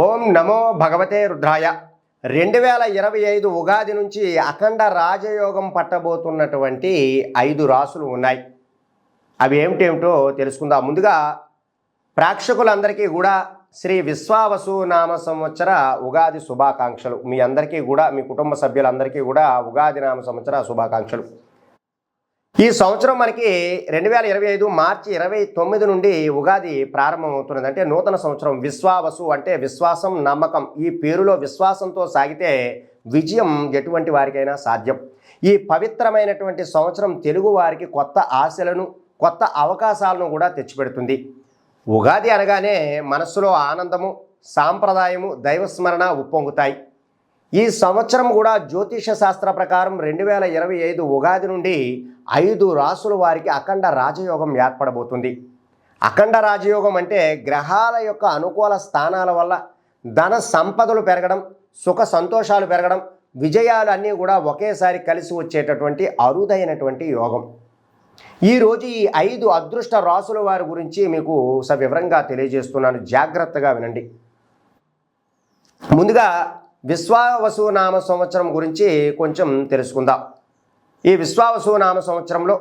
ఓం నమో భగవతే రుద్రాయ. రెండు వేల ఇరవై ఐదు ఉగాది నుంచి అఖండ రాజయోగం పట్టబోతున్నటువంటి ఐదు రాసులు ఉన్నాయి. అవి ఏమిటేమిటో తెలుసుకుందాం. ముందుగా ప్రేక్షకులందరికీ కూడా శ్రీ విశ్వావసు నామ సంవత్సర ఉగాది శుభాకాంక్షలు. మీ అందరికీ కూడా మీ కుటుంబ సభ్యులందరికీ కూడా ఉగాది నామ సంవత్సర శుభాకాంక్షలు. ఈ సంవత్సరం మనకి రెండు వేల ఇరవై ఐదు మార్చి ఇరవై తొమ్మిది నుండి ఉగాది ప్రారంభమవుతున్నది. అంటే నూతన సంవత్సరం విశ్వావసు అంటే విశ్వాసం నమ్మకం. ఈ పేరులో విశ్వాసంతో సాగితే విజయం ఎటువంటి వారికైనా సాధ్యం. ఈ పవిత్రమైనటువంటి సంవత్సరం తెలుగు వారికి కొత్త ఆశలను కొత్త అవకాశాలను కూడా తెచ్చిపెడుతుంది. ఉగాది అనగానే మనస్సులో ఆనందము సాంప్రదాయము దైవస్మరణ ఉప్పొంగుతాయి. ఈ సంవత్సరం కూడా జ్యోతిష శాస్త్ర ప్రకారం రెండు వేల ఇరవై ఐదు ఉగాది నుండి ఐదు రాసుల వారికి అఖండ రాజయోగం ఏర్పడబోతుంది. అఖండ రాజయోగం అంటే గ్రహాల యొక్క అనుకూల స్థానాల వల్ల ధన సంపదలు పెరగడం సుఖ సంతోషాలు పెరగడం విజయాలు అన్నీ కూడా ఒకేసారి కలిసి వచ్చేటటువంటి అరుదైనటువంటి యోగం. ఈరోజు ఈ ఐదు అదృష్ట రాసుల వారి గురించి మీకు సవివరంగా తెలియజేస్తున్నాను. జాగ్రత్తగా వినండి. ముందుగా విశ్వావసు నామ సంవత్సరం గురించి కొంచెం తెలుసుకుందాం. ఈ విశ్వావసు నామ సంవత్సరంలో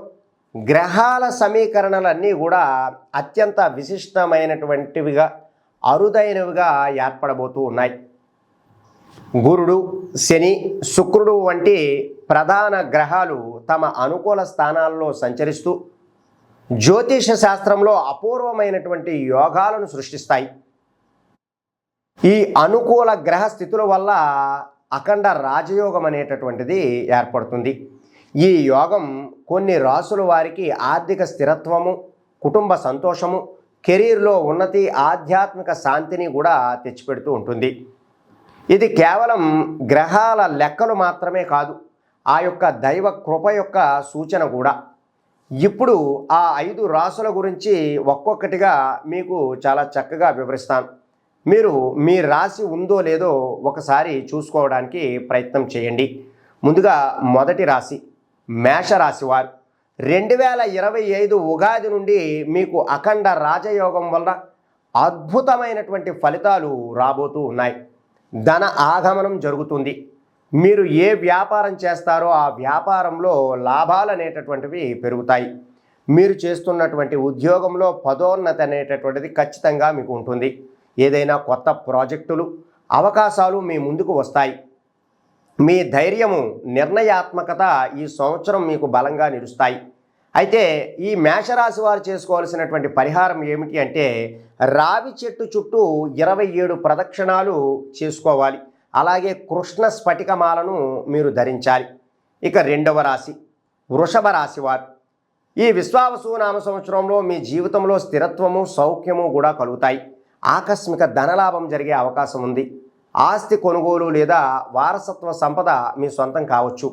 గ్రహాల సమీకరణలన్నీ కూడా అత్యంత విశిష్టమైనటువంటివిగా అరుదైనవిగా ఏర్పడబోతూ ఉన్నాయి. గురుడు శని శుక్రుడు వంటి ప్రధాన గ్రహాలు తమ అనుకూల స్థానాల్లో సంచరిస్తూ జ్యోతిష శాస్త్రంలో అపూర్వమైనటువంటి యోగాలను సృష్టిస్తాయి. ఈ అనుకూల గ్రహ స్థితుల వల్ల అఖండ రాజయోగం అనేటటువంటిది ఏర్పడుతుంది. ఈ యోగం కొన్ని రాసుల వారికి ఆర్థిక స్థిరత్వము కుటుంబ సంతోషము కెరీర్లో ఉన్నతి ఆధ్యాత్మిక శాంతిని కూడా తెచ్చిపెడుతూ ఉంటుంది. ఇది కేవలం గ్రహాల లెక్కలు మాత్రమే కాదు ఆ యొక్క దైవ కృప యొక్క సూచన కూడా. ఇప్పుడు ఆ ఐదు రాసుల గురించి ఒక్కొక్కటిగా మీకు చాలా చక్కగా వివరిస్తాను. మీరు మీ రాశి ఉందో లేదో ఒకసారి చూసుకోవడానికి ప్రయత్నం చేయండి. ముందుగా మొదటి రాశి మేషరాశి వారు. రెండు వేల ఇరవై ఐదు ఉగాది నుండి మీకు అఖండ రాజయోగం వల్ల అద్భుతమైనటువంటి ఫలితాలు రాబోతూ ఉన్నాయి. ధన ఆగమనం జరుగుతుంది. మీరు ఏ వ్యాపారం చేస్తారో ఆ వ్యాపారంలో లాభాలు అనేటటువంటివి పెరుగుతాయి. మీరు చేస్తున్నటువంటి ఉద్యోగంలో పదోన్నతి అనేటటువంటిది ఖచ్చితంగా మీకు ఉంటుంది. ఏదైనా కొత్త ప్రాజెక్టులు అవకాశాలు మీ ముందుకు వస్తాయి. మీ ధైర్యము నిర్ణయాత్మకత ఈ సంవత్సరం మీకు బలంగా నిలుస్తాయి. అయితే ఈ మేషరాశి వారు చేసుకోవాల్సినటువంటి పరిహారం ఏమిటి అంటే రావి చెట్టు చుట్టూ ఇరవై ఏడు ప్రదక్షిణాలు చేసుకోవాలి. అలాగే కృష్ణ స్ఫటికమాలను మీరు ధరించాలి. ఇక రెండవ రాశి వృషభ రాశి వారు. ఈ విశ్వావసు నామ సంవత్సరంలో మీ జీవితంలో స్థిరత్వము సౌఖ్యము కూడా కలుగుతాయి. ఆకస్మిక ధనలాభం జరిగే అవకాశం ఉంది. ఆస్తి కొనుగోలు లేదా వారసత్వ సంపద మీ సొంతం కావచ్చు.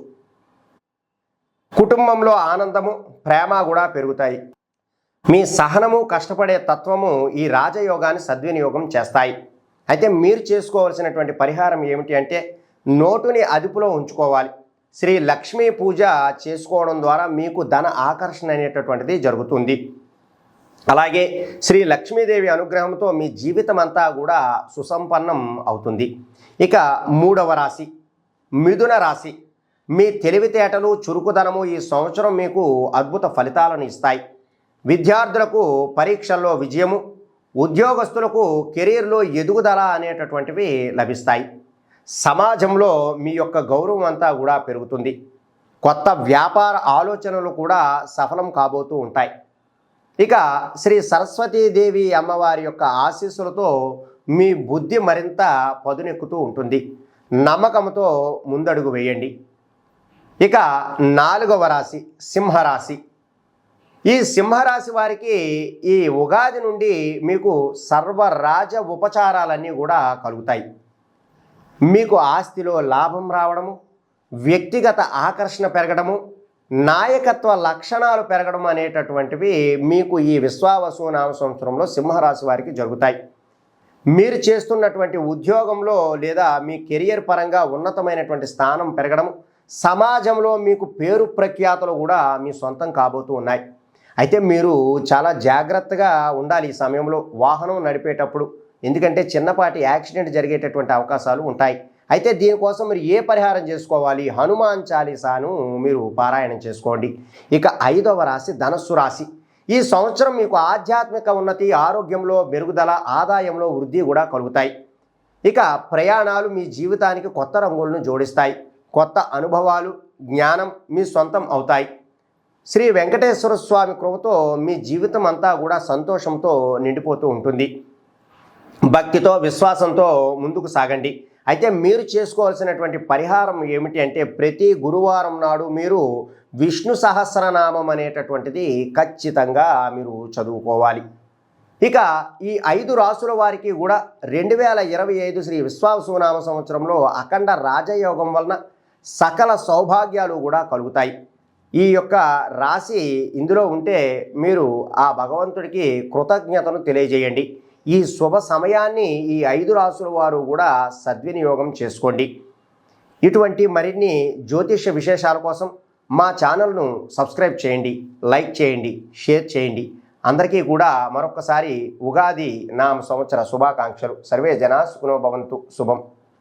కుటుంబంలో ఆనందము ప్రేమ కూడా పెరుగుతాయి. మీ సహనము కష్టపడే తత్వము ఈ రాజయోగాన్ని సద్వినియోగం చేస్తాయి. అయితే మీరు చేసుకోవాల్సినటువంటి పరిహారం ఏమిటి అంటే నోటుని అదుపులో ఉంచుకోవాలి. శ్రీ లక్ష్మీ పూజ చేసుకోవడం ద్వారా మీకు ధన ఆకర్షణ అనేటటువంటిది జరుగుతుంది. అలాగే శ్రీ లక్ష్మీదేవి అనుగ్రహంతో మీ జీవితం అంతా కూడా సుసంపన్నం అవుతుంది. ఇక మూడవ రాశి మిథున రాశి. మీ తెలివితేటలు చురుకుదనము ఈ సంవత్సరం మీకు అద్భుత ఫలితాలను ఇస్తాయి. విద్యార్థులకు పరీక్షల్లో విజయము ఉద్యోగస్తులకు కెరీర్లో ఎదుగుదల అనేటటువంటివి లభిస్తాయి. సమాజంలో మీ యొక్క గౌరవం అంతా కూడా పెరుగుతుంది. కొత్త వ్యాపార ఆలోచనలు కూడా సఫలం కాబోతూ ఉంటాయి. ఇక శ్రీ సరస్వతీదేవి అమ్మవారి యొక్క ఆశీస్సులతో మీ బుద్ధి మరింత పదునెక్కుతూ ఉంటుంది. నమ్మకంతో ముందడుగు వేయండి. ఇక నాలుగవ రాశి సింహరాశి. ఈ సింహరాశి వారికి ఈ ఉగాది నుండి మీకు సర్వరాజ ఉపచారాలన్నీ కూడా కలుగుతాయి. మీకు ఆస్తిలో లాభం రావడము వ్యక్తిగత ఆకర్షణ పెరగడము నాయకత్వ లక్షణాలు పెరగడం అనేటటువంటివి మీకు ఈ విశ్వావసు నామ సంవత్సరంలో సింహరాశి వారికి జరుగుతాయి. మీరు చేస్తున్నటువంటి ఉద్యోగంలో లేదా మీ కెరియర్ పరంగా ఉన్నతమైనటువంటి స్థానం పెరగడం సమాజంలో మీకు పేరు ప్రఖ్యాతలు కూడా మీ సొంతం కాబోతూ ఉన్నాయి. అయితే మీరు చాలా జాగ్రత్తగా ఉండాలి ఈ సమయంలో. వాహనం నడిపేటప్పుడు ఎందుకంటే చిన్నపాటి యాక్సిడెంట్ జరిగేటటువంటి అవకాశాలు ఉంటాయి. అయితే దీనికోసం మీరు ఏ పరిహారం చేసుకోవాలి? హనుమాన్ చాలీసాను మీరు పారాయణం చేసుకోండి. ఇక ఐదవ రాశి ధనస్సు రాశి. ఈ సంవత్సరం మీకు ఆధ్యాత్మిక ఉన్నతి ఆరోగ్యంలో మెరుగుదల ఆదాయంలో వృద్ధి కూడా కలుగుతాయి. ఇక ప్రయాణాలు మీ జీవితానికి కొత్త రంగులను జోడిస్తాయి. కొత్త అనుభవాలు జ్ఞానం మీ సొంతం అవుతాయి. శ్రీ వెంకటేశ్వర స్వామి కృపతో మీ జీవితం అంతా కూడా సంతోషంతో నిండిపోతూ ఉంటుంది. భక్తితో విశ్వాసంతో ముందుకు సాగండి. అయితే మీరు చేసుకోవాల్సినటువంటి పరిహారం ఏమిటి అంటే ప్రతి గురువారం నాడు మీరు విష్ణు సహస్రనామం అనేటటువంటిది ఖచ్చితంగా మీరు చదువుకోవాలి. ఇక ఈ ఐదు రాసుల వారికి కూడా రెండు వేల ఇరవై ఐదు శ్రీ విశ్వావసునామ సంవత్సరంలో అఖండ రాజయోగం వలన సకల సౌభాగ్యాలు కూడా కలుగుతాయి. ఈ యొక్క రాశి ఇందులో ఉంటే మీరు ఆ భగవంతుడికి కృతజ్ఞతను తెలియజేయండి. ఈ శుభ సమయాన్ని ఈ ఐదు రాసుల వారు కూడా సద్వినియోగం చేసుకోండి. ఇటువంటి మరిన్ని జ్యోతిష విశేషాల కోసం మా ఛానల్ను సబ్స్క్రైబ్ చేయండి లైక్ చేయండి షేర్ చేయండి. అందరికీ కూడా మరొకసారి ఉగాది నామ సంవత్సర శుభాకాంక్షలు. సర్వే జనా సుఖనో భవంతు. శుభం.